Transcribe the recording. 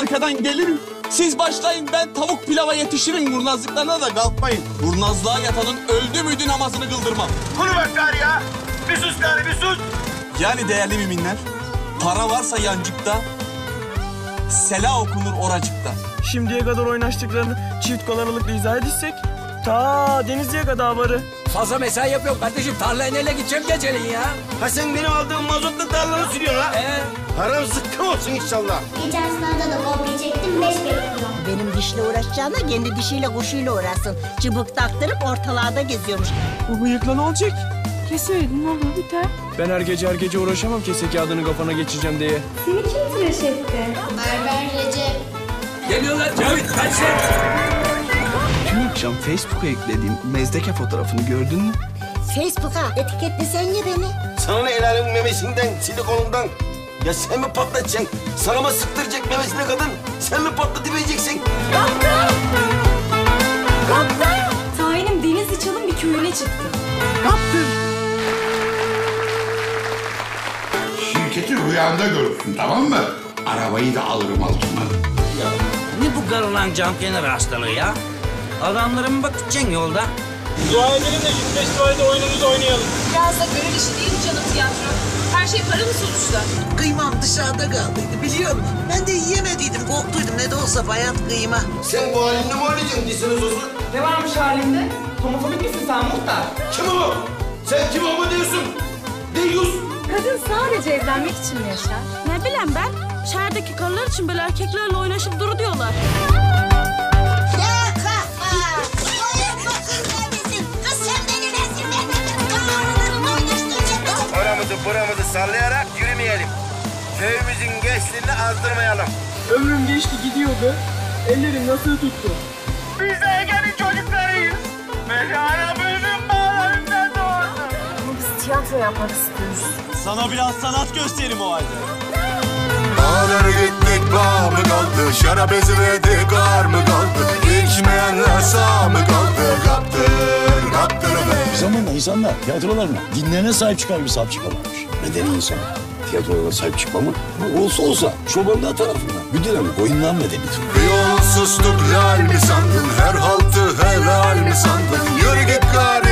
arkadan gelirim. Siz başlayın ben tavuk pilava yetişirim. Kurnazlıklarına da kalkmayın. Kurnazlığa yatanın öldü müydü namazını kıldırmam. Kuru bak gari ya. Bir sus gari bir sus. Yani değerli müminler, para varsa yancıkta, sela okunur oracıkta. Şimdiye kadar oynaştıklarını çift kolaralıkla izah edilsek ta Denizli'ye kadar varı. Fazla mesai yapıyorum kardeşim. Tarlaya neyle gideceğim geceleyin ya. Ha sen benim aldığım mazotla tarlanı sürüyorsun ha. Ee, Param zıkkım olsun inşallah. Geçen sınavda da kopya çektim, beş bekliyorum. Benim dişle uğraşacağına kendi dişiyle kuşuyla uğraşsın. Çubuk taktırıp ortalarda geziyormuş. Bu bıyıkla ne olacak? Keseydin olur biter. Ben her gece her gece uğraşamam kese kağıdını kafana geçireceğim diye. Seni kim tıraş etti? Berber Recep. geliyorlar Cavit kaç sen. Akşam Facebook'a eklediğim mezdeke fotoğrafını gördün mü? Facebook'a etiketlesen ya beni. Sana ne el alemin memesinden, silikonundan. Ya sen mi patlatacaksın? Sana mı sıktıracak memesine kadın? Sen mi patlatıvereceksin? Tayinim Denizli Çalın bir köyüne çıktı. Şirketi rüyanda görürsün tamam mı? Arabayı da alırım altına. Ne bu karılan cam kenarı hastalığı ya? Adamlara mı bakacaksın yolda? Dua edelim de 105 tuvalete oyunumuzu oynayalım. Biraz da gönül işi değil mi canım tiyatro? Her şey para mı sonuçta? Kıymam dışarıda kaldıydı biliyor musun? Ben de yiyemediydim, korktuydum. Ne de olsa bayat kıyma. Sen bu halinle mi oynayacaksın dişini sosu? Ne varmış halinde? Homofobik misin sen muhtar? Kim o? Sen kim o diyorsun? Deyus. Kadın sadece evlenmek için mi yaşar? Ne bileyim ben. Şehirdeki karılar için böyle erkeklerle oynaşıp duru diyorlar. Buramızı sallayarak yürümeyelim. Köyümüzün gençliğini azdırmayalım. Ömrüm geçti gidiyordu. Ellerim nasıl tuttu? Biz Ege'nin çocuklarıyız. Mekanımızın bağlarında doğduk. Ama biz tiyatro yapmak istiyoruz. Sana biraz sanat gösterim o halde. Ağlar gittik bağ mı kaldı? Şarap ezmedi kar mı kaldı? İnsanlar tiyatrolarına dinlerine sahip çıkar bir sahip çıkamamış. Medeni insan tiyatrolara sahip çıkmamı olsa olsa çobanlığa tarafından bir dönem boyundan medenidir. Bir yolsuzluk lal mi sandın? Her haltı helal mi sandın? Yürü git gari